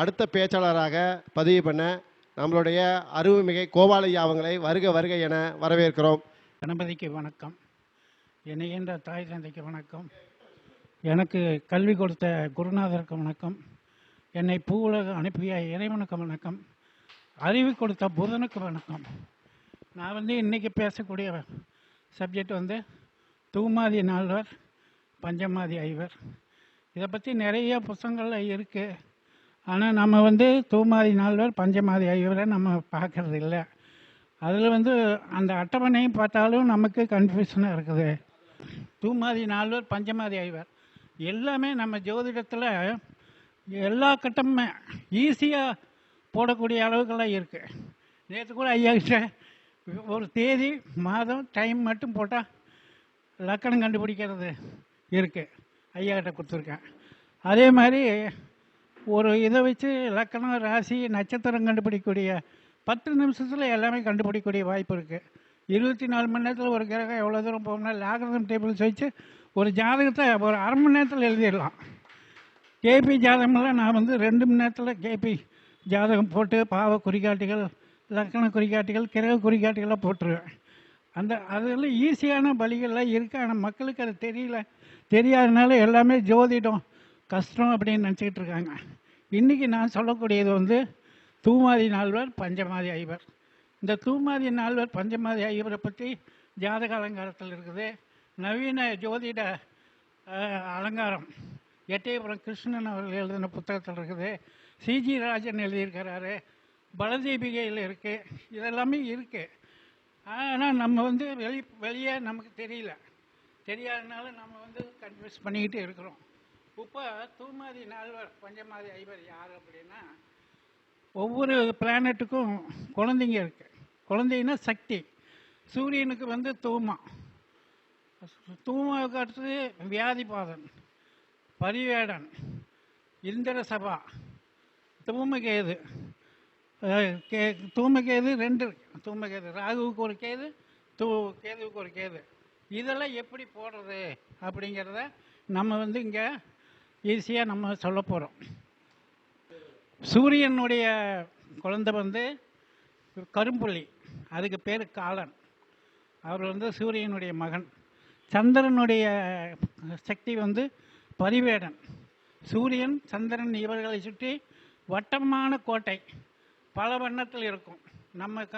அடுத்த பேச்சாளராக பதிவு பண்ண நம்மளுடைய அருவுமிகை கோபாலையா அவங்களை வருக வருக என வரவேற்கிறோம். கணபதிக்கு வணக்கம். என்னை என்ற தாய் தந்தைக்கு வணக்கம். எனக்கு கல்வி கொடுத்த குருநாதருக்கு வணக்கம். என்னை பூவுலக அனுப்பிய இறைவனுக்கு வணக்கம். அறிவு கொடுத்த புதனுக்கு வணக்கம். நான் வந்து இன்றைக்கி பேசக்கூடிய சப்ஜெக்ட் வந்து தூமாதி நால்வர் பஞ்சமாதி ஐவர். இதை பற்றி நிறைய புஸ்தங்கள்ல இருக்குது ஆனால் நம்ம வந்து தூமாதி நால்வர் பஞ்சமாதி ஐவரை நம்ம பார்க்கறது இல்லை. அதில் வந்து அந்த அட்டவணையும் பார்த்தாலும் நமக்கு கன்ஃபியூஷனாக இருக்குது. தூமாதி நால்வர் பஞ்சமாதி ஐவர் எல்லாமே நம்ம ஜோதிடத்தில் எல்லா கட்டமுமே ஈஸியாக போடக்கூடிய அளவுக்கெல்லாம் இருக்குது நேற்று கூட ஐயா கிட்ட ஒரு தேதி மாதம் டைம் மட்டும் போட்டால் லக்கணம் கண்டுபிடிக்கிறது இருக்குது ஐயா கிட்ட கொடுத்துருக்கேன். அதே மாதிரி ஒரு இதை வச்சு லக்கணம் ராசி நட்சத்திரம் கண்டுபிடிக்கக்கூடிய பத்து நிமிஷத்தில் எல்லாமே கண்டுபிடிக்கக்கூடிய வாய்ப்பு இருக்குது இருபத்தி நாலு மணி நேரத்தில் ஒரு கிரகம் எவ்வளோ தூரம் போகணும்னா லாகரம் டேபிள்ஸ் வச்சு ஒரு ஜாதகத்தை ஒரு அரை மணி நேரத்தில் எழுதிடலாம். கேபி ஜாதகமெல்லாம் நான் வந்து ரெண்டு மணி நேரத்தில் கேபி ஜாதகம் போட்டு பாவ குறிகாட்டிகள் லக்கண குறிகாட்டிகள் கிரக குறிகாட்டிகளாக போட்டுருவேன். அந்த அதெல்லாம் ஈஸியான வழிகள்லாம் இருக்குது ஆனால் மக்களுக்கு அது தெரியல. தெரியாதனால எல்லாமே ஜோதிடம். கஷ்டம் அப்படின்னு நினச்சிக்கிட்டு இருக்காங்க. இன்றைக்கி நான் சொல்லக்கூடியது வந்து தூமாதி நால்வர் பஞ்சமாதி ஐவர். இந்த தூமாதி நால்வர் பஞ்சமாதி ஐவரை பற்றி ஜாதக அலங்காரத்தில் இருக்குது. நவீன ஜோதிட அலங்காரம். எட்டயபுரம் கிருஷ்ணன் அவர்கள் எழுதின புத்தகத்தில் இருக்குது. சிஜி ராஜன் எழுதியிருக்கிறாரு. பலதீபிகையில் இருக்குது இதெல்லாமே இருக்குது ஆனால் நம்ம வந்து வெளி வெளியே நமக்கு தெரியல. தெரியாதனால நம்ம வந்து கன்ஃபியூஸ் பண்ணிக்கிட்டு இருக்கிறோம். இப்போ தூமாதி நால்வர் பஞ்சமாதி ஐவர் யார் அப்படின்னா ஒவ்வொரு பிளானட்டுக்கும் குழந்தைங்க இருக்கு. குழந்தைங்கன்னா சக்தி. சூரியனுக்கு வந்து தூமா. தூமாவுக்கு அடுத்தது வியாதிபாதன் பரிவேடன் இந்திர சபா தூமகேது கே தூமகேது ரெண்டு இருக்கு. தூமகேது ராகுவுக்கு ஒரு கேது தூ கேதுவுக்கு ஒரு கேது. இதெல்லாம் எப்படி போடுறது அப்படிங்கிறத நம்ம வந்து இங்கே ஈஸியாக நம்ம சொல்ல போகிறோம் சூரியனுடைய குழந்தை வந்து கரும்புள்ளி அதுக்கு பேர் காலன். அவர் வந்து சூரியனுடைய மகன். சந்திரனுடைய சக்தி வந்து பரிவேடன். சூரியன் சந்திரன் இவர்களை சுற்றி வட்டமான கோட்டை. பல வண்ணத்தில் இருக்கும். நம்ம க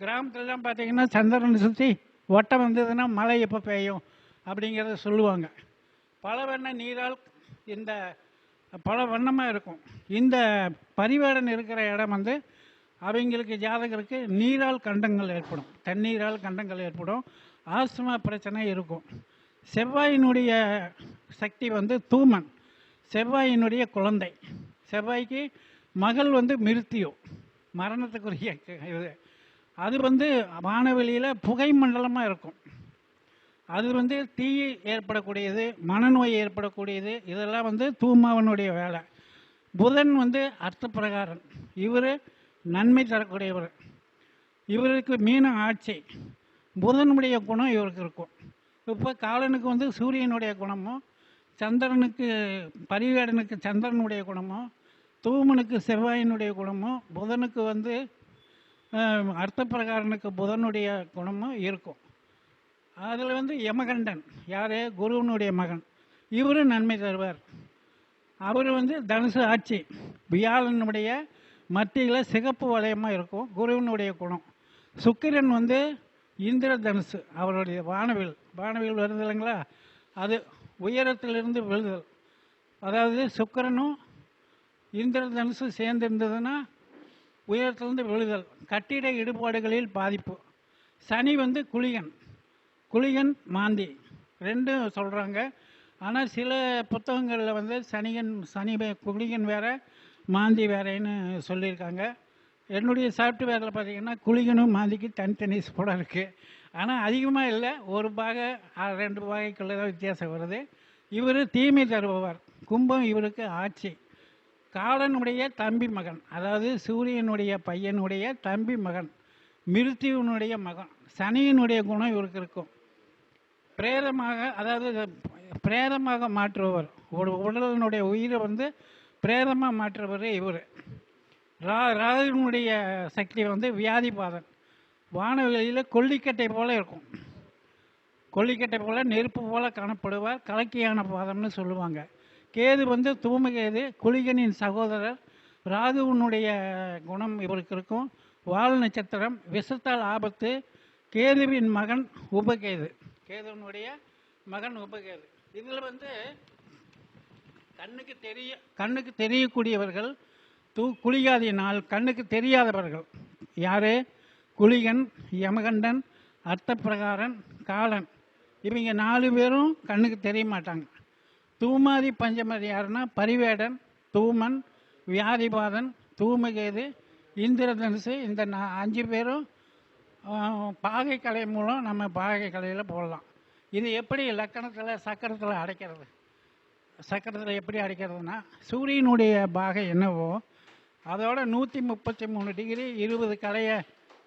கிராமத்துலலாம் பார்த்திங்கன்னா சந்திரனை சுற்றி வட்டம் வந்ததுன்னா மழை எப்போ பெய்யும் அப்படிங்கிறத சொல்லுவாங்க. பல வண்ண நீரால் இந்த பல வண்ணமாக இருக்கும். இந்த பரிவேடன் இருக்கிற இடம் வந்து அவங்களுக்கு ஜாதகருக்கு நீரால் கண்டங்கள் ஏற்படும். தண்ணீரால் கண்டங்கள் ஏற்படும். ஆஸ்துமா பிரச்சனை இருக்கும். செவ்வாயினுடைய சக்தி வந்து தூமன். செவ்வாயினுடைய குழந்தை. செவ்வாய்க்கு மகள் வந்து மிருத்தியோ மரணத்துக்குரிய இது. அது வந்து வானவெளியில் புகை மண்டலமாக இருக்கும். அது வந்து தீ ஏற்படக்கூடியது மனநோய் ஏற்படக்கூடியது இதெல்லாம் வந்து தூமாவனுடைய வேலை. புதன் வந்து அர்த்த பிரகாரம் இவர் நன்மை தரக்கூடியவர். இவருக்கு மீன ஆட்சி. புதனுடைய குணம் இவருக்கு இருக்கும். இப்போ காலனுக்கு வந்து சூரியனுடைய குணமும் சந்திரனுக்கு பரிவேடனுக்கு சந்திரனுடைய குணமும் தூமனுக்கு செவ்வாயினுடைய குணமும் புதனுக்கு வந்து அர்த்த பிரகாரனுக்கு புதனுடைய குணமும் இருக்கும். அதில் வந்து யமகண்டன். யார்? குருவனுடைய மகன். இவரும் நன்மை தருவார். அவர் வந்து தனுசு ஆட்சி. வியாழனுடைய மத்தியில் சிகப்பு வளையமாக இருக்கும். குருவனுடைய குணம். சுக்கிரன் வந்து இந்திர தனுசு அவருடைய வானவில். வானவில் வருது இல்லைங்களா? அது உயரத்திலிருந்து விழுதல். அதாவது சுக்கிரனும் இந்திர தனுசு சேர்ந்து இருந்ததுன்னா உயரத்திலிருந்து விழுதல். கட்டிட இடுபாடுகளில் பாதிப்பு. சனி வந்து குளியன் குளிகன் மாந்தி. ரெண்டும் சொல்கிறாங்க ஆனால் சில புத்தகங்களில் வந்து சனிகன் சனி குளிகன் வேற மாந்தி வேறேன்னு சொல்லியிருக்காங்க. என்னுடைய சாஃப்ட்வேரில் பார்த்தீங்கன்னா குளிகனும் மாந்திக்கு தனித்தனி ஸ்போடம் இருக்குது ஆனால் அதிகமாக இல்லை. ஒரு பாகை ரெண்டு பாகைக்குள்ளே தான் வித்தியாசம் வருது. இவர் தீமை தருபவர். கும்பம் இவருக்கு ஆட்சி. காலனுடைய தம்பி மகன். அதாவது சூரியனுடைய பையனுடைய தம்பி மகன். மிருத்தியுனுடைய மகன். சனியினுடைய குணம் இவருக்கு இருக்கும். பிரேரமாக அதாவது பிரேரமாக மாற்றுபவர். ஒரு உடலினுடைய உயிரை வந்து பிரேரமாக மாற்றுவர் இவர். ரா ராகுனுடைய சக்தி வந்து வியாதிபாதன். வானவெளியில் கொல்லிக்கட்டை போல இருக்கும். கொல்லிக்கட்டை போல நெருப்பு போல காணப்படுவார். கலக்கியான பாதம்னு சொல்லுவாங்க. கேது வந்து தூமகேது குளிகனின் சகோதரர். ராகுவனுடைய குணம் இவருக்கு இருக்கும். வால் நட்சத்திரம் விஷத்தால் ஆபத்து. கேதுவின் மகன் உபகேது. கேதுவனுடைய மகன் உபகேது. இதில் வந்து கண்ணுக்கு தெரிய கண்ணுக்கு தெரியக்கூடியவர்கள் தூ குளிகாதியினால் கண்ணுக்கு தெரியாதவர்கள். யாரு? குளிகன் யமகண்டன் அர்த்தப்பிரகாரன் காலன். இவங்க நாலு பேரும் கண்ணுக்கு தெரிய மாட்டாங்க தூமாதி பஞ்சமதி யாருன்னா? பரிவேடன் தூமன் வியாதிபாதன் தூமகேது இந்திரதனுசு இந்த நா- அஞ்சு பேரும் பாகை கலை மூலம் நம்ம பாகை கலையில் போடலாம். இது எப்படி லக்கணத்தில் சக்கரத்தில் அடைக்கிறது? சக்கரத்தில் எப்படி அடைக்கிறதுனா சூரியனுடைய பாகை என்னவோ அதோட நூற்றி முப்பத்தி மூணு டிகிரி இருபது கலையை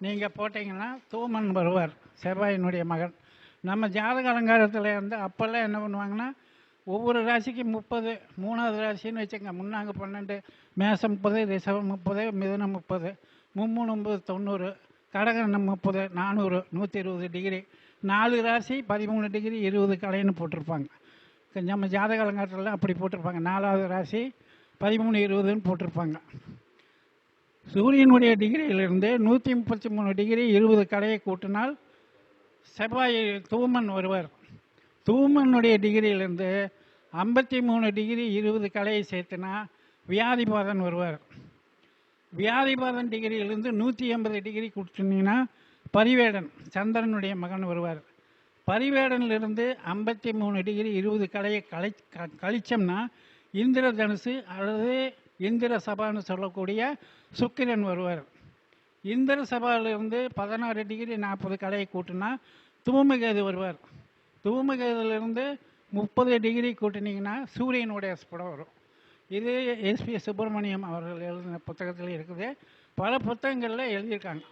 நீங்கள் போட்டிங்கன்னா தூமன் வருவார் செவ்வாயினுடைய மகன். நம்ம ஜாதக அலங்காரத்தில் இருந்து அப்போல்லாம் என்ன பண்ணுவாங்கன்னா ஒவ்வொரு ராசிக்கு முப்பது மூணாவது ராசின்னு வச்சுங்க முன்னாங்க பன்னெண்டு மேசம் முப்பது ரிசவம் முப்பது மிதுனம் முப்பது மும்மூணு முப்பது தொண்ணூறு கடகம் முப்பது நானூறு நூற்றி இருபது டிகிரி நாலு ராசி பதிமூணு டிகிரி இருபது கலைன்னு போட்டிருப்பாங்க. நம்ம ஜாதக அப்படி போட்டிருப்பாங்க. நாலாவது ராசி பதிமூணு இருபதுன்னு போட்டிருப்பாங்க. சூரியனுடைய டிகிரியிலிருந்து நூற்றி முப்பத்தி மூணு டிகிரி இருபது கலையை கூட்டினால் செவ்வாய் தூமன் வருவார். தூமனுடைய டிகிரியிலிருந்து ஐம்பத்தி மூணு டிகிரி இருபது கலையை சேர்த்துனா வியாதிபாதன் வருவார். வியாதிபாதன் டிகிரியிலிருந்து நூற்றி எண்பது டிகிரி கொடுத்துருந்தீங்கன்னா பரிவேடன் சந்திரனுடைய மகன் வருவார். பரிவேடனிலிருந்து ஐம்பத்தி மூணு டிகிரி இருபது கலையை கழி க- கழிச்சோம்னா இந்திர தனுசு அல்லது இந்திர சபான்னு சொல்லக்கூடிய சுக்கிரன் வருவார். இந்திர சபாவிலிருந்து பதினாறு டிகிரி நாற்பது கலையை கூட்டினா தூமகேது வருவார். தூமகேதுலேருந்து முப்பது டிகிரி கூட்டினீங்கன்னா சூரியனுடைய படம் வரும். இது எஸ்பி சுப்பிரமணியம் அவர்கள் எழுதின புத்தகத்தில் இருக்குது. பல புத்தகங்களில் எழுதியிருக்காங்க.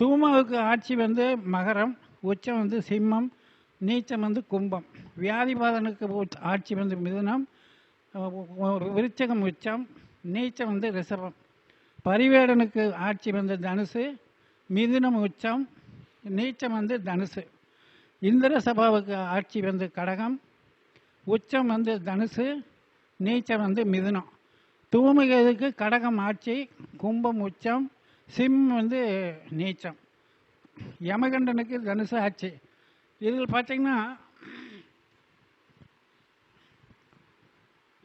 தூமாவுக்கு ஆட்சி வந்து மகரம் உச்சம் வந்து சிம்மம் நீச்சம் வந்து கும்பம். வியாதிபாதனுக்கு ஆட்சி வந்து மிதுனம் ஒரு விருச்சகம் உச்சம் நீச்சம் வந்து ரிஷபம். பரிவேடனுக்கு ஆட்சி வந்து தனுசு மிதுனம் உச்சம் நீச்சம் வந்து தனுசு. இந்திர சபாவுக்கு ஆட்சி வந்து கடகம் உச்சம் வந்து தனுசு நீச்சம் வந்து மிதுனம் தூமிகதுக்கு கடகம் ஆட்சி கும்பம் உச்சம் சிம் வந்து நீச்சம். யமகண்டனுக்கு தனுசு ஆட்சி. இதில் பார்த்தீங்கன்னா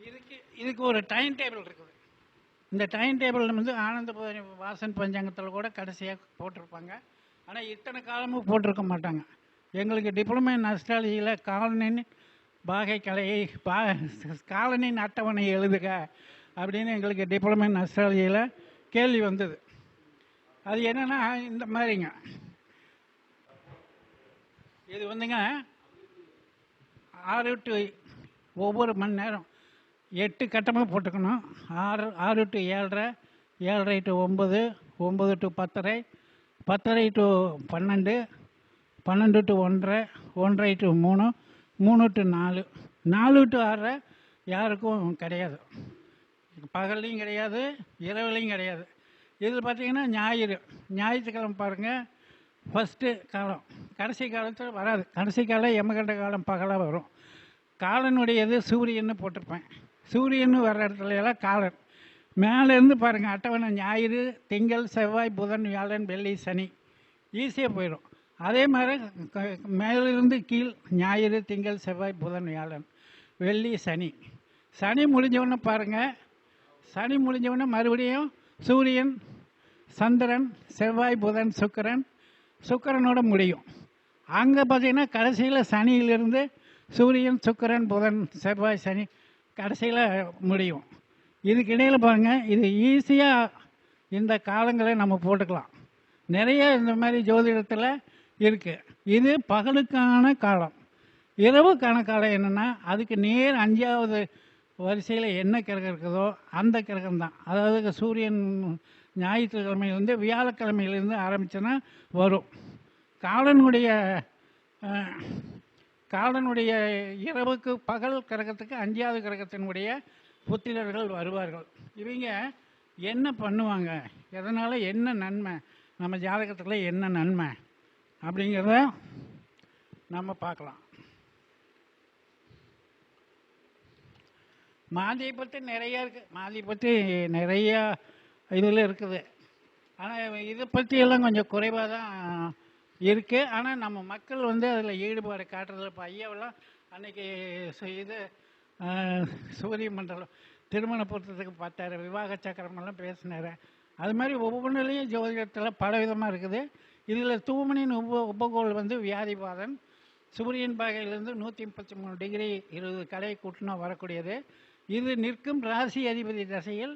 இதுக்கு இதுக்கு ஒரு டைம் டேபிள் இருக்குது. இந்த டைம் டேபிள் வந்து ஆனந்த வாசன் பஞ்சாங்கத்தில் கூட கடைசியாக போட்டிருப்பாங்க. ஆனால் இத்தனை காலமும் போட்டிருக்க மாட்டாங்க. எங்களுக்கு டிப்ளமோ இன் அஸ்ட்ராலஜியில் பாகை கலையை பா காலனின் அட்டவணை எழுதுக அப்படின்னு எங்களுக்கு டிப்ளமோ இன் அஸ்ட்ராலஜியில் கேள்வி வந்தது. அது என்னென்னா இந்த மாதிரிங்க. இது வந்துங்க ஆறு டு ஒவ்வொரு மணி நேரம் எட்டு கட்டமாக போட்டுக்கணும். ஆறு ஆறு டு ஏழரை ஏழரை டு ஒம்பது ஒம்பது டு பத்தரை பத்தரை டு பன்னெண்டு பன்னெண்டு டு ஒன்றரை ஒன்றரை டு மூணு மூணு டு நாலு. நாலு டு ஆறரை யாருக்கும் கிடையாது. பகல்லையும் கிடையாது இரவுலையும் கிடையாது. இதில் பார்த்தீங்கன்னா ஞாயிறு. ஞாயிற்றுக்கிழமை பாருங்கள் ஃபஸ்ட்டு காலம். கடைசி காலத்தில் வராது. கடைசி காலம் எமகண்ட காலம் பகலாக வரும். காலனுடையது சூரியன்னு போட்டிருப்பேன். சூரியன் வர்ற இடத்துல எல்லாம் காலன். மேலேருந்து பாருங்கள் அட்டவணை ஞாயிறு திங்கள் செவ்வாய் புதன் வியாழன் வெள்ளி சனி. ஈஸியாக போயிடும். அதே மாதிரி க- மேலிருந்து கீழ் ஞாயிறு திங்கள் செவ்வாய் புதன் வியாழன் வெள்ளி சனி. சனி முடிஞ்சவொடனே பாருங்கள் சனி முடிஞ்சவொடனே மறுபடியும் சூரியன் சந்திரன் செவ்வாய் புதன் சுக்கரன் சுக்கரனோட முடியும். அங்கே பார்த்தீங்கன்னா கடைசியில் சனியிலிருந்து சூரியன் சுக்கரன் புதன் செவ்வாய் சனி கடைசியில் முடியும். இதுக்கு இடையில் பாருங்கள் இது ஈஸியாக இந்த காலங்களை நம்ம போட்டுக்கலாம். நிறைய இந்த மாதிரி ஜோதிடத்தில் இருக்குது இது பகலுக்கான காலம். இரவுக்கான காலம் என்னென்னா அதுக்கு நேர் அஞ்சாவது வரிசையில் என்ன கிரகம் இருக்குதோ அந்த கிரகம் தான். அதாவது சூரியன் ஞாயிற்றுக்கிழமையிலேருந்து வியாழக்கிழமையிலேருந்து ஆரம்பித்தோன்னா வரும். காலனுடைய காலனுடைய இரவுக்கு பகல் கிரகத்துக்கு அஞ்சாவது கிரகத்தினுடைய புத்திரர்கள் வருவார்கள். இவங்க என்ன பண்ணுவாங்க? எதனால் என்ன நன்மை? நம்ம ஜாதகத்தில் என்ன நன்மை? அப்படிங்கிறத நம்ம பார்க்கலாம். மாதியை பற்றி நிறையா இருக்குது மாதியை பற்றி நிறையா இதில் இருக்குது. ஆனால் இதை பற்றியெல்லாம் கொஞ்சம் குறைவாக தான் இருக்குது ஆனால் நம்ம மக்கள் வந்து அதில் ஈடுபாடு காட்டுறதில்ல இப்போ ஐயாவெல்லாம் அன்றைக்கி இது சூரிய மண்டலம் திருமண பொருத்தத்துக்கு பார்த்தாரு. விவாக சக்கரமெல்லாம் பேசினார். அது மாதிரி ஒவ்வொன்றுலேயும் ஜோதிடத்தில் பல விதமாக இருக்குது. இதில் தூமனின் உப உபகோள் வந்து வியாதிபாதன் சூரியன் பாகையிலிருந்து நூற்றி முப்பத்தி மூணு டிகிரி இருபது கடை கூட்டினா வரக்கூடியது. இது நிற்கும் ராசி அதிபதி தசையில்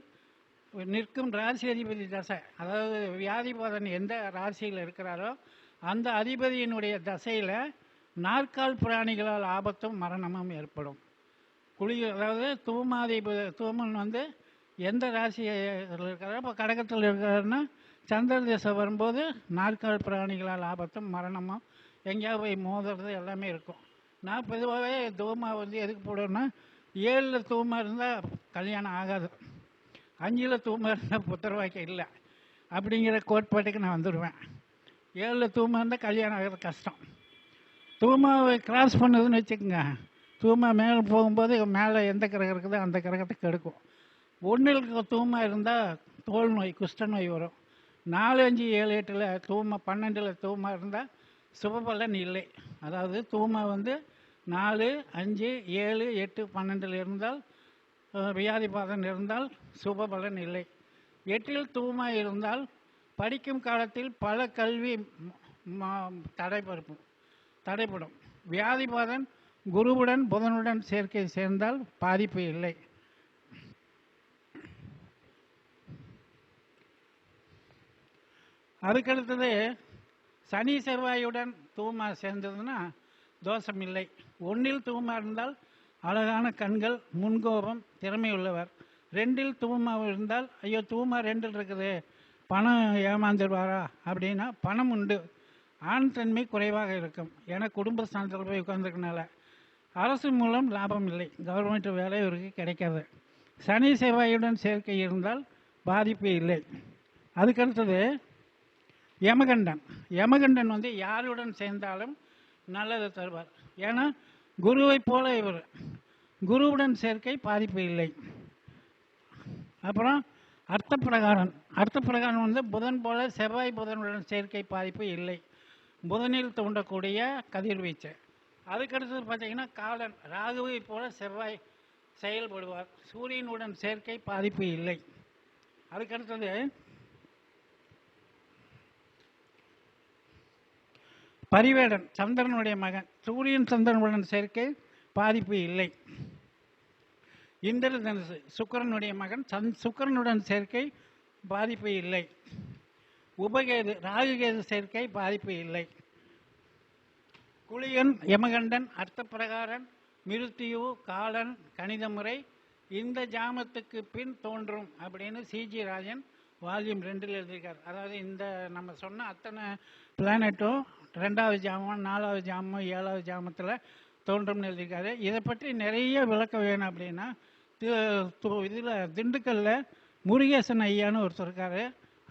நிற்கும் ராசி அதிபதி தசை அதாவது வியாதிபாதன் எந்த ராசியில் இருக்கிறாரோ அந்த அதிபதியினுடைய தசையில் நாற்கால் பிராணிகளால் ஆபத்தும் மரணமும் ஏற்படும். குழி அதாவது தூமாதிபதி தூமன் வந்து எந்த ராசியில் இருக்கிறாரோ இப்போ கடகத்தில் இருக்கிறாருன்னா சந்திர திசை வரும்போது நாற்கால் பிராணிகளால் ஆபத்தும் மரணமும் எங்கேயாவது போய் மோதுறது எல்லாமே இருக்கும். நான் பொதுவாகவே தூமா வந்து எதுக்கு போடுவேன்னா ஏழில் தூமா இருந்தால் கல்யாணம் ஆகாது. அஞ்சில் தூமா இருந்தால் புத்திரவாக்கியம் இல்லை. அப்படிங்கிற கோட்பாட்டுக்கு நான் வந்துடுவேன். ஏழில் தூமா இருந்தால் கல்யாணம் ஆகிறது கஷ்டம். தூமாவை கிராஸ் பண்ணுதுன்னு வச்சுக்கோங்க. தூமா மேலே போகும்போது மேலே எந்த கிரகம் இருக்குதோ அந்த கிரகத்தை கெடுக்கும். ஒன்றில் தூமா இருந்தால் தோல் நோய் குஷ்ட நோய் வரும். நாலு அஞ்சு ஏழு எட்டில் தூமை பன்னெண்டில் தூமா இருந்தால் சுபபலன் இல்லை. அதாவது தூமை வந்து நாலு அஞ்சு ஏழு எட்டு பன்னெண்டில் இருந்தால் வியாதிபாதன் இருந்தால் சுபபலன் இல்லை. எட்டில் தூமா இருந்தால் படிக்கும் காலத்தில் பல கல்வி ம- தடைபடும். தடைப்படும் வியாதிபாதன் குருவுடன் புதனுடன் சேர்க்கை சேர்ந்தால் பாதிப்பு இல்லை. அதுக்கடுத்தது சனி செவ்வாயுடன் தூமா சேர்ந்ததுன்னா தோஷம் இல்லை ஒன்றில் தூமா இருந்தால் அழகான கண்கள் முன்கோபம் திறமை உள்ளவர் ரெண்டில் தூமா இருந்தால் ஐயோ தூமா ரெண்டில் இருக்குது. பணம் ஏமாந்துடுவாரா அப்படின்னா பணம் உண்டு. ஆண் தன்மை குறைவாக இருக்கும். ஏன்னா குடும்ப ஸ்தானத்தில் போய் உட்காந்துருக்கனால அரசு மூலம் லாபம் இல்லை. கவர்மெண்ட் வேலை இவருக்கு கிடைக்காது. சனி செவ்வாயுடன் சேர்க்கை இருந்தால் பாதிப்பு இல்லை. அதுக்கடுத்தது யமகண்டன். யமகண்டன் வந்து யாருடன் சேர்ந்தாலும் நல்லது தருவார். ஏன்னா குருவைப் போல இவர். குருவுடன் சேர்க்கை பாதிப்பு இல்லை. அப்புறம் அர்த்த பிரகாரம் அர்த்த பிரகாரம் வந்து புதன் போல செவ்வாய் புதனுடன் சேர்க்கை பாதிப்பு இல்லை. புதனில் தூண்டக்கூடிய கதிர்வீச்சு. அதுக்கடுத்தது பார்த்தீங்கன்னா காலன். ராகுவை போல செவ்வாய் செயல்படுவார். சூரியனுடன் சேர்க்கை பாதிப்பு இல்லை. அதுக்கடுத்தது பரிவேடன் சந்திரனுடைய மகன். சூரியன் சந்திரனுடன் சேர்க்கை பாதிப்பு இல்லை. இந்திரதனுசு சுக்கிரனுடைய மகன். சந் சுக்கிரனுடன் சேர்க்கை பாதிப்பு இல்லை. உபகேது ராகுகேது சேர்க்கை பாதிப்பு இல்லை. குளியன் யமகண்டன் அர்த்த பிரகாரன் மிருத்தியு காலன் கணித முறை இந்த ஜாமத்துக்கு பின் தோன்றும் அப்படின்னு சிஜி ராஜன் வால்யூம் ரெண்டில் எழுதியிருக்கார். அதாவது இந்த நம்ம சொன்ன அத்தனை பிளானட்டும் ரெண்டாவது ஜாமம் நாலாவது ஜாமம் ஏழாவது ஜாமத்தில் தோன்றும்னு எழுதியிருக்காரு. இதை பற்றி நிறைய விளக்கம் வேணும் அப்படின்னா இதில் திண்டுக்கல்லில் முருகேசன் ஐயான்னு ஒருத்தர் இருக்காரு.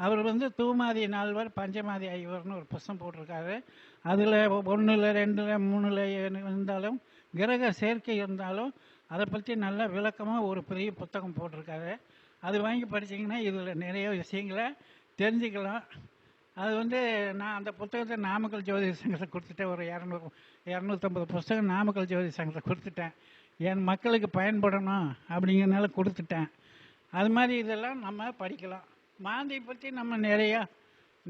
அவர் வந்து தூமாதி நால்வர் பஞ்சமாதி ஐவர்னு ஒரு புஸ்தம் போட்டிருக்காரு. அதில் ஒன்றில் ரெண்டில் மூணில் இருந்தாலும் கிரக சேர்க்கை இருந்தாலும் அதை பற்றி நல்ல விளக்கமாக ஒரு பெரிய புத்தகம் போட்டிருக்காரு. அது வாங்கி படிச்சிங்கன்னா இதில் நிறைய விஷயங்களை தெரிஞ்சுக்கலாம். அது வந்து நான் அந்த புத்தகத்தை நாமக்கல் ஜோதி சங்கத்தை கொடுத்துட்டேன் ஒரு இரநூறு இரநூத்தம்பது புஸ்தகம் நாமக்கல் ஜோதி சங்கத்தை கொடுத்துட்டேன். என் மக்களுக்கு பயன்படணும் அப்படிங்கிறனால கொடுத்துட்டேன். அது மாதிரி இதெல்லாம் நம்ம படிக்கலாம். மாந்தியை பற்றி நம்ம நிறையா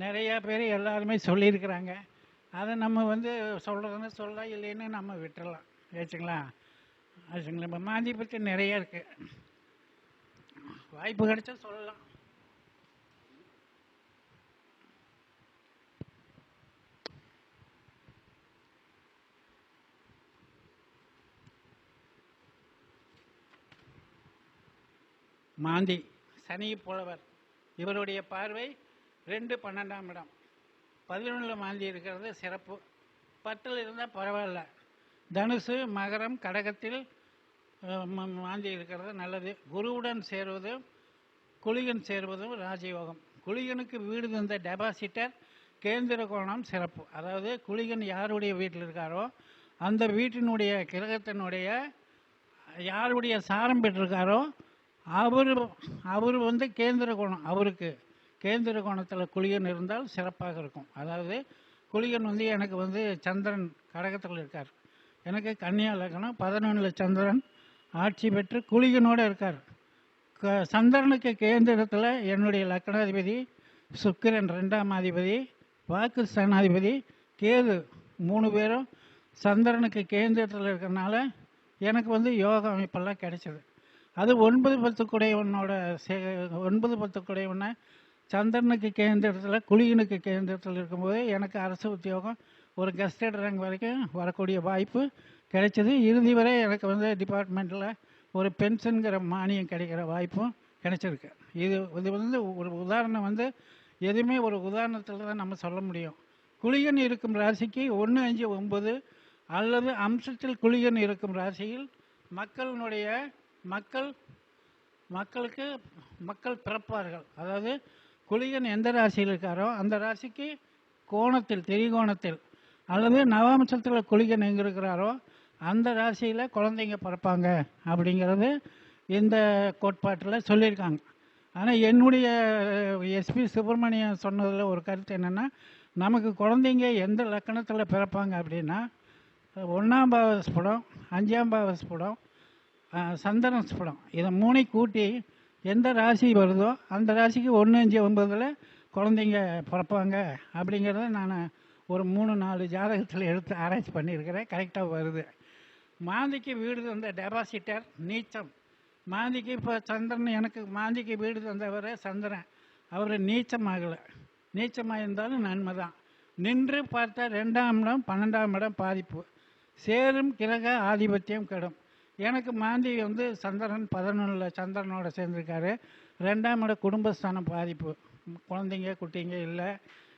நிறையா பேர் எல்லாருமே சொல்லியிருக்கிறாங்க. அதை நம்ம வந்து சொல்கிறதுன்னு சொல்ல இல்லைன்னு நம்ம விட்டுறலாம். ஏச்சுங்களா? ஆச்சுங்களா இப்போ மாந்தியை பற்றி நிறைய இருக்குது வாய்ப்பு கிடைச்சா சொல்லலாம். மாந்தி சனி புலவர். இவருடைய பார்வை ரெண்டு பன்னெண்டாம் இடம். பதினொன்றில் மாந்தி இருக்கிறது சிறப்பு. பத்தில் இருந்தால் பரவாயில்ல. தனுசு மகரம் கடகத்தில் மாந்தி இருக்கிறது நல்லது. குருவுடன் சேர்வது குளிகன் சேர்வதும் ராஜயோகம். குளிகனுக்கு வீடு தந்த டெபாசிட்டர் கேந்திர கோணம் சிறப்பு. அதாவது குளிகன் யாருடைய வீட்டில் இருக்காரோ அந்த வீட்டினுடைய கிரகத்தினுடைய யாருடைய சாரம் பெற்றிருக்காரோ அவர் அவர் வந்து கேந்திர கோணம் அவருக்கு கேந்திர கோணத்தில் குளியன் இருந்தால் சிறப்பாக இருக்கும். அதாவது குளியன் வந்து எனக்கு வந்து சந்திரன் கடகத்தில் இருக்கார். எனக்கு கன்னியா லக்னம் பதினொன்றில் சந்திரன் ஆட்சி பெற்று குளிகனோடு இருக்கார். க சந்திரனுக்கு கேந்திரத்தில் என்னுடைய லக்னாதிபதி சுக்கிரன் ரெண்டாம் அதிபதி வாக்கு ஸ்தானாதிபதி கேது மூணு பேரும் சந்திரனுக்கு கேந்திரத்தில் இருக்கிறனால எனக்கு வந்து யோக அமைப்பெல்லாம் கிடைச்சது. அது ஒன்பது பத்துக்குடையவனோட சே ஒன்பது பத்துக்குடையவனை சந்திரனுக்கு கேந்திரத்தில் குளியனுக்கு கேந்திரத்தில் இருக்கும்போது எனக்கு அரசு உத்தியோகம் ஒரு கெஸ்டட் ரேங்க் வரைக்கும் வரக்கூடிய வாய்ப்பு கிடைச்சது. இறுதி வரை எனக்கு வந்து டிபார்ட்மெண்ட்டில் ஒரு பென்ஷனுங்கிற மானியம் கிடைக்கிற வாய்ப்பும் கிடைச்சிருக்கு. இது இது வந்து ஒரு உதாரணம் வந்து எதுவுமே ஒரு உதாரணத்தில் தான் நம்ம சொல்ல முடியும். குழியன் இருக்கும் ராசிக்கு ஒன்று அஞ்சு ஒம்பது அல்லது அம்சத்தில் குழியன் இருக்கும் ராசியில் மக்களினுடைய மக்கள் மக்களுக்கு மக்கள் பிறப்பார்கள். அதாவது குளிகன் எந்த ராசியில் இருக்காரோ அந்த ராசிக்கு கோணத்தில் திரிகோணத்தில் அல்லது நவாம்சத்தில் குளிகன் எங்கே இருக்கிறாரோ அந்த ராசியில் குழந்தைங்க பிறப்பாங்க அப்படிங்கிறது இந்த கோட்பாட்டில் சொல்லியிருக்காங்க. ஆனால் என்னுடைய எஸ்பி சுப்பிரமணியம் சொன்னதில் ஒரு கருத்து என்னென்னா நமக்கு குழந்தைங்க எந்த லக்கணத்தில் பிறப்பாங்க அப்படின்னா ஒன்றாம் பாவஸ் படம் அஞ்சாம் பாவஸ் சந்திரன் சந்திரன்ஸ் படம் இதை மூணை கூட்டி எந்த ராசி வருதோ அந்த ராசிக்கு ஒன்று அஞ்சு ஒன்பதில் குழந்தைங்க பிறப்பாங்க அப்படிங்கிறத நான் ஒரு மூணு நாலு ஜாதகத்தில் எடுத்து ஆராய்ச்சி பண்ணியிருக்கிறேன். கரெக்டாக வருது. மாந்திக்கு வீடு தந்த டெபாசிட்டர் நீச்சம். மாந்திக்கு இப்போ சந்திரன் எனக்கு மாந்திக்கு வீடு தந்தவர் சந்திரன். அவர் நீச்சம் ஆகலை. நீச்சமாக இருந்தாலும் நன்மை தான் நின்று பார்த்தா ரெண்டாம் இடம் பன்னெண்டாம் இடம் பாதிப்பு. சேரும் கிரக ஆதிபத்தியம் கெடும். எனக்கு மாந்தி வந்து சந்திரன் பதினொன்றில் சந்திரனோட சேர்ந்துருக்காரு. ரெண்டாம் இடம் குடும்பஸ்தானம் பாதிப்பு. குழந்தைங்க குட்டிங்க இல்லை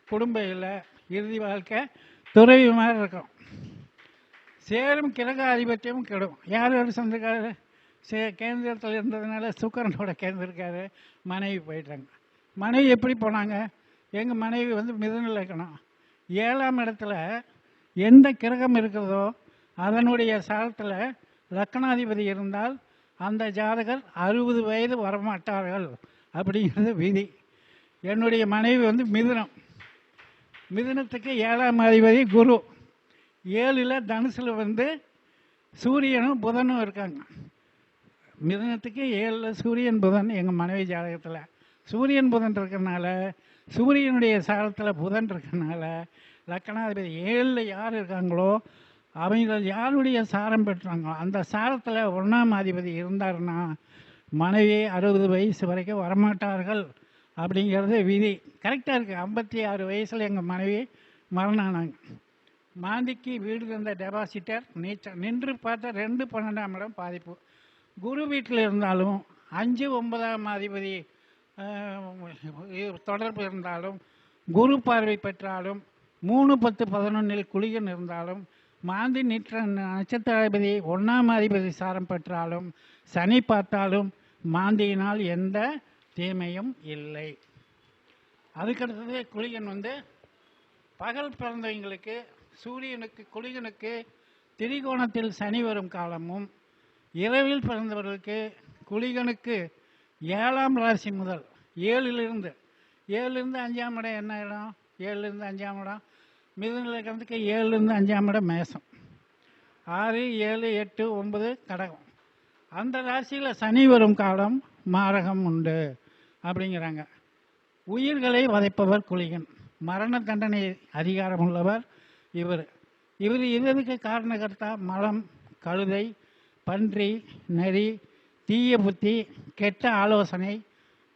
குடும்பம் இல்லை இறுதி வாழ்க்கை துறவி மாதிரி இருக்கும். சேரும் கிரக ஆதிபத்தியமும் கெடும். யார் யார் சேர்ந்துருக்காரு? சே கேந்திரத்தில் இருந்ததுனால சுக்கரனோட கேந்திருக்காரு மனைவி போயிட்டாங்க. மனைவி எப்படி போனாங்க? எங்கள் மனைவி வந்து மிதுன இருக்கணும். ஏழாம் இடத்துல எந்த கிரகம் இருக்கிறதோ அதனுடைய சாலத்தில் லக்கணாதிபதி இருந்தால் அந்த ஜாதகர் அறுபது வயது வரமாட்டார்கள் அப்படிங்கிறது விதி. என்னுடைய மனைவி வந்து மிதுனம். மிதுனத்துக்கு ஏழாம் அதிபதி குரு. ஏழில் தனுசில் வந்து சூரியனும் புதனும் இருக்காங்க. மிதுனத்துக்கு ஏழில் சூரியன் புதன் எங்கள் மனைவி ஜாதகத்தில். சூரியன் புதன் இருக்கிறனால சூரியனுடைய சாரத்தில் புதன் இருக்கிறனால லக்கணாதிபதி ஏழில் யார் இருக்காங்களோ அவங்க யாருடைய சாரம் பெற்றாங்களோ அந்த சாரத்தில் ஒன்றாம் அதிபதி இருந்தாருன்னா மனைவி அறுபது வயசு வரைக்கும் வரமாட்டார்கள் அப்படிங்கிறது விதி. கரெக்டாக இருக்குது ஐம்பத்தி ஆறு வயசில் எங்கள் மனைவி மரணம் ஆனாங்க மாந்திக்கு வீடு இருந்த டெபாசிட்டர் நீச்சல் நின்று பார்த்தா ரெண்டு பன்னெண்டாம் இடம் பாதிப்பு. குரு வீட்டில் இருந்தாலும் அஞ்சு ஒன்பதாம் அதிபதி தொடர்பு இருந்தாலும் குரு பார்வை பெற்றாலும் மூணு பத்து பதினொன்றில் குளிகன் இருந்தாலும் மாந்தி நிற்ற நட்சத்திராதிபதி ஒன்றாம் அதிபதி சாரம் பெற்றாலும் சனி பார்த்தாலும் மாந்தியினால் எந்த தீமையும் இல்லை. அதுக்கடுத்தது குளிகன் வந்து பகல் பிறந்தவங்களுக்கு சூரியனுக்கு குளிகனுக்கு திரிகோணத்தில் சனி வரும் காலமும் இரவில் பிறந்தவர்களுக்கு குளிகனுக்கு ஏழாம் ராசி முதல் ஏழிலிருந்து ஏழுலேருந்து அஞ்சாம் இடம் என்ன இடம்? ஏழுலேருந்து அஞ்சாம் இடம்? மிதுன லக்கணத்துக்கு ஏழுலேருந்து அஞ்சாம் இடம் மேசம். ஆறு ஏழு எட்டு ஒன்பது கடகம். அந்த ராசியில் சனி வரும் காலம் மாரகம் உண்டு அப்படிங்கிறாங்க. உயிர்களை வதைப்பவர் குளிகன். மரண தண்டனை அதிகாரம் உள்ளவர் இவர். இவர் இதற்கு காரணகர்த்தா மலம் கழுதை பன்றி நரி தீய புத்தி கெட்ட ஆலோசனை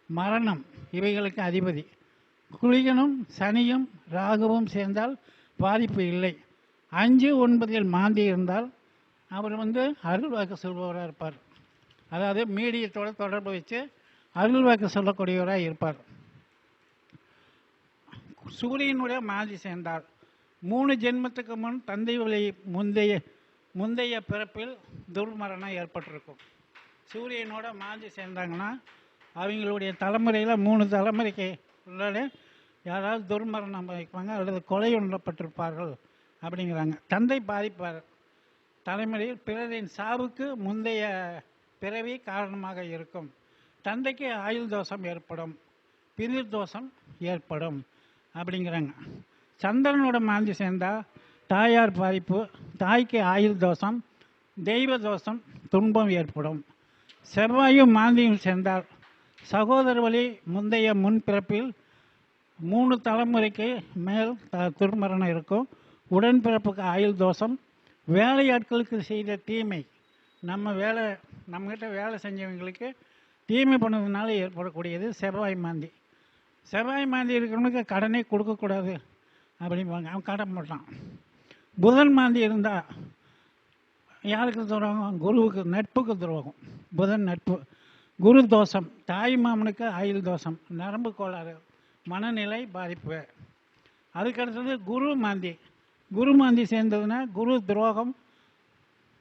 மரணம் இவைகளுக்கு அதிபதி. குளிகனும் சனியும் ராகுவும் சேர்ந்தால் பாதிப்பு இல்லை. அஞ்சு ஒன்பதில் மாந்தி இருந்தால் அவர் வந்து அருள் வாக்கு சொல்பவராக இருப்பார். அதாவது மீடியத்தோட தொடர்பு வச்சு அருள் வாக்கு சொல்லக்கூடியவராக இருப்பார். சூரியனுடைய மாந்தி சேர்ந்தால் மூணு ஜென்மத்துக்கு முன் தந்தை வழி முந்தைய முந்தைய பிறப்பில் துர்மரணம் ஏற்பட்டிருக்கும். சூரியனோட மாந்தி சேர்ந்தாங்கன்னா அவங்களுடைய தலைமுறையில் மூணு தலைமுறைக்கு உள்ளே யாராவது துர்மரணம் வைப்பாங்க அல்லது கொலை உண்ணப்பட்டிருப்பார்கள் அப்படிங்கிறாங்க. தந்தை பாதிப்பார். தலைமுறையில் பிறரின் சாவுக்கு முந்தைய பிறவி காரணமாக இருக்கும். தந்தைக்கு ஆயுள் தோஷம் ஏற்படும் பிரிர் தோஷம் ஏற்படும் அப்படிங்கிறாங்க. சந்திரனோட மாந்தி சேர்ந்தால் தாயார் பாதிப்பு தாய்க்கு ஆயுள் தோஷம் தெய்வ தோஷம் துன்பம் ஏற்படும். செவ்வாயும் மாந்தியும் சேர்ந்தால் சகோதர வழி முந்தைய முன்பிறப்பில் மூணு தலைமுறைக்கு மேல் த- துர்மரணம் இருக்கும். உடன்பிறப்புக்கு ஆயுள் தோஷம். வேலையாட்களுக்கு செய்த தீமை. நம்ம வேலை நம்மக்கிட்ட வேலை செஞ்சவங்களுக்கு தீமை பண்ணதுனால ஏற்படக்கூடியது செவ்வாய் மாந்தி. செவ்வாய் மாந்தி இருக்கிறவனுக்கு கடனே கொடுக்கக்கூடாது அப்படிம்பாங்க. அவன் கடன் போட்டான். புதன் மாந்தி இருந்தால் யாருக்கு துரோகம்? குருவுக்கு நட்புக்கு துரோகம். புதன் நட்பு. குரு தோஷம். தாய் மாமனுக்கு ஆயுள் தோஷம். நரம்பு கோளாறு. மனநிலை பாதிப்பு. அதுக்கடுத்தது குரு மாந்தி. குரு மாந்தி சேர்ந்ததுன்னா குரு துரோகம்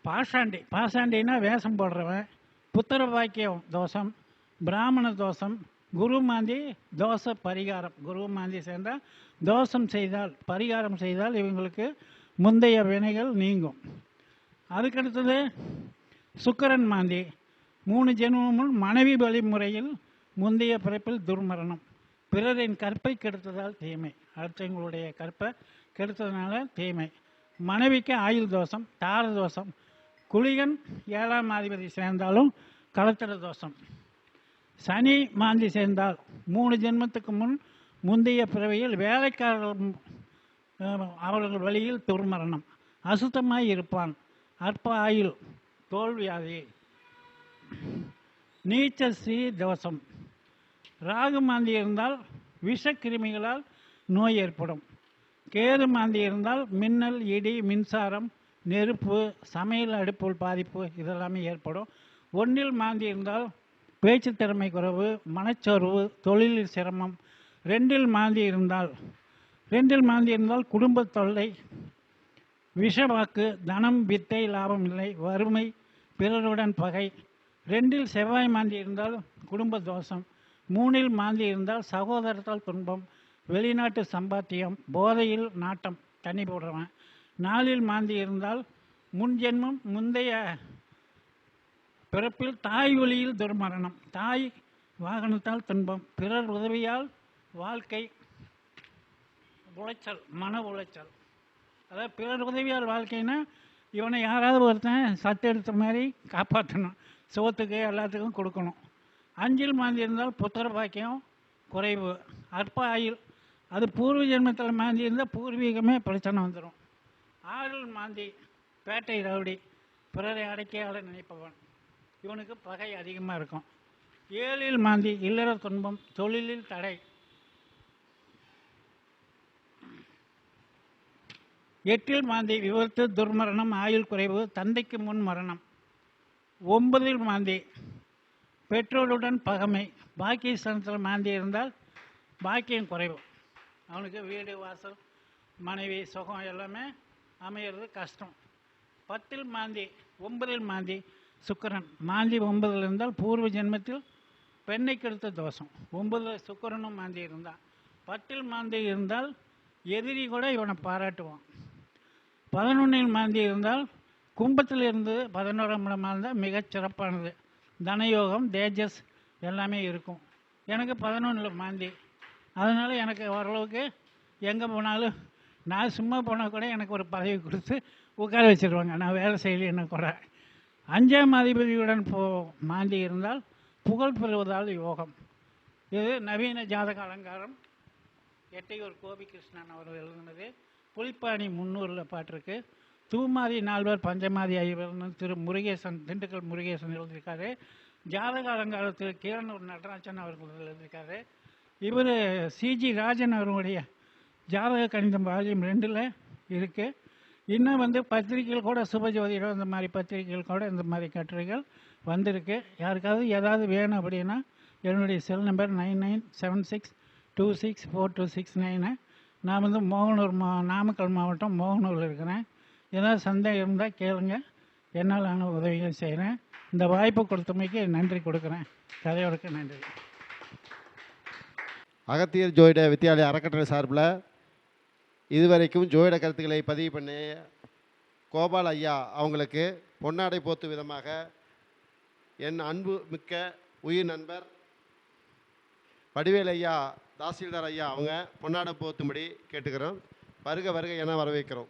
பாஷாண்டி. பாஷாண்டின்னா வேஷம் போடுறவன் புத்திர பாக்கியம் தோஷம் பிராமண தோஷம் குரு மாந்தி தோஷ பரிகாரம். குரு மாந்தி சேர்ந்தால் தோஷம் செய்தால் பரிகாரம் செய்தால் இவங்களுக்கு முந்தைய வினைகள் நீங்கும். அதுக்கடுத்தது சுக்கரன் மாந்தி. மூணு ஜென்மமும் மனைவி வழிமுறையில் முந்தைய பிறப்பில் துர்மரணம். பிறரின் கற்பை கெடுத்ததால் தீமை. அடுத்தவங்களுடைய கற்பை கெடுத்ததுனால தீமை. மனைவிக்கு ஆயுள் தோஷம் தார தோஷம் குளிகன் ஏழாம் அதிபதி சேர்ந்தாலும் கலத்திர தோஷம். சனி மாந்தி சேர்ந்தால் மூணு ஜென்மத்துக்கு முன் முந்தைய பிறவியில் வேலைக்காரர்கள் அவர்கள் வழியில் துர்மரணம். அசுத்தமாய் இருப்பான். அற்ப ஆயுள் தோல்வியாதி. நீச்ச ஸ்ரீ தோஷம். ராகு மாந்தி இருந்தால் விஷக்கிருமிகளால் நோய் ஏற்படும். கேது மாந்தி இருந்தால் மின்னல் இடி மின்சாரம் நெருப்பு சமையல் அடுப்புள் பாதிப்பு இதெல்லாமே ஏற்படும். ஒன்றில் மாந்தி இருந்தால் பேச்சு திறமை குறைவு மனச்சோர்வு தொழிலில் சிரமம். ரெண்டில் மாந்தி இருந்தால் ரெண்டில் மாந்தி இருந்தால் குடும்ப தொல்லை விஷவாக்கு தனம் வித்தை லாபம் இல்லை வறுமை பிறருடன் பகை. ரெண்டில் செவ்வாய் மாந்தி இருந்தால் குடும்ப தோஷம். மூணில் மாந்தி இருந்தால் சகோதரத்தால் துன்பம் வெளிநாட்டு சம்பாத்தியம் போதையில் நாட்டம் தண்ணி போடுறவன். நாலில் மாந்தி இருந்தால் முன் ஜென்மம் முந்தைய பிறப்பில் தாய் வழியில் துர்மரணம். தாய் வாகனத்தால் துன்பம் பிறர் உதவியால் வாழ்க்கை உளைச்சல் மன உளைச்சல். அதாவது பிறர் உதவியால் வாழ்க்கைன்னா இவனை யாராவது ஒருத்தன் சத்து எடுத்த மாதிரி காப்பாற்றணும் சோத்துக்கு எல்லாத்துக்கும் கொடுக்கணும். அஞ்சில் மாந்தி இருந்தால் புத்திர பாக்கியம் குறைவு. அற்ப ஆயுள். அது பூர்வ ஜென்மத்தில் மாந்தி இருந்தால் பூர்வீகமே பிரச்சனை வந்துடும் ஆறில் மாந்தி பேட்டை ரவுடி பிறரை அடக்கியால நினைப்பவன். இவனுக்கு பகை அதிகமாக இருக்கும். ஏழில் மாந்தி இல்லற துன்பம் தொழிலில் தடை. எட்டில் மாந்தி விபத்து துர்மரணம் ஆயுள் குறைவு தந்தைக்கு முன் மரணம். ஒன்பதில் மாந்தி பெற்றோருடன் பகமை. பாக்கியஸ்தானத்தில் மாந்தி இருந்தால் பாக்கியம் குறைவு. அவனுக்கு வீடு வாசல் மனைவி சுகம் எல்லாமே அமையிறது கஷ்டம். பத்தில் மாந்தி ஒன்பதில் மாந்தி சுக்கரன். மாந்தி ஒன்பதில் இருந்தால் பூர்வ ஜென்மத்தில் பெண்ணை கெடுத்த தோஷம். ஒன்பதில் சுக்கரனும் மாந்தி இருந்தால் பத்தில் மாந்தி இருந்தால் எதிரி கூட இவனை பாராட்டுவான். பதினொன்றில் மாந்தி இருந்தால் கும்பத்தில் இருந்து பதினோராம் இடமாக இருந்தால் மிகச் சிறப்பானது. தனயோகம் தேஜஸ் எல்லாமே இருக்கும். எனக்கு பதினொன்றில் மாந்தி. அதனால் எனக்கு ஓரளவுக்கு எங்கே போனாலும் நான் சும்மா போனால் கூட எனக்கு ஒரு பதவி கொடுத்து உட்கார வச்சிருவாங்க. நான் வேலை செய்யலைன்னு கூட அஞ்சாம் அதிபதியுடன் போ மாந்தி இருந்தால் புகழ் பெறுவதால் யோகம். இது நவீன ஜாதக அலங்காரம். எட்டையூர் கோபிகிருஷ்ணன் அவர் எழுதினது. புலிப்பாணி முன்னூரில் பாட்டிருக்கு. தூமாதி நால்வர் பஞ்சமாதி ஐவர்னு திரு முருகேசன் திண்டுக்கல் முருகேசன் எழுதியிருக்காரு. ஜாதக அலங்காரத்தில் கீரனூர் நடராஜன் அவர்கள் எழுதியிருக்காரு. இவர் சிஜி ராஜன் அவருடைய ஜாதக கணிதம் வால்யூம் ரெண்டில் இருக்குது இன்னும் வந்து பத்திரிகைகள் கூட சுபஜோதிடம் இந்த மாதிரி பத்திரிகைகள் கூட இந்த மாதிரி கட்டுரைகள் வந்திருக்கு. யாருக்காவது ஏதாவது வேணும் அப்படின்னா என்னுடைய cell number nine nine seven six two six four two six nine. நான் வந்து மோகனூர் மா நாமக்கல் மாவட்டம் மோகனூரில் இருக்கிறேன். ஏதாவது சந்தேகம் இருந்தால் கேளுங்க. என்னால் ஆன உதவிகள் செய்கிறேன் இந்த வாய்ப்பு கொடுத்தமைக்கு நன்றி கொடுக்குறேன். கதையோருக்கு நன்றி. அகத்தியர் ஜோயிட வித்தியாலய அறக்கட்டளை சார்பில் இதுவரைக்கும் ஜோயிட கருத்துக்களை பதிவு பண்ணி கோபால் ஐயா அவங்களுக்கு பொன்னாடை போத்து விதமாக என் அன்பு மிக்க உயிர் நண்பர் வடிவேல் ஐயா தாசில்தார் ஐயா அவங்க பொன்னாடை போத்தும்படி கேட்டுக்கிறோம். வருக வருக என வரவேற்கிறோம்.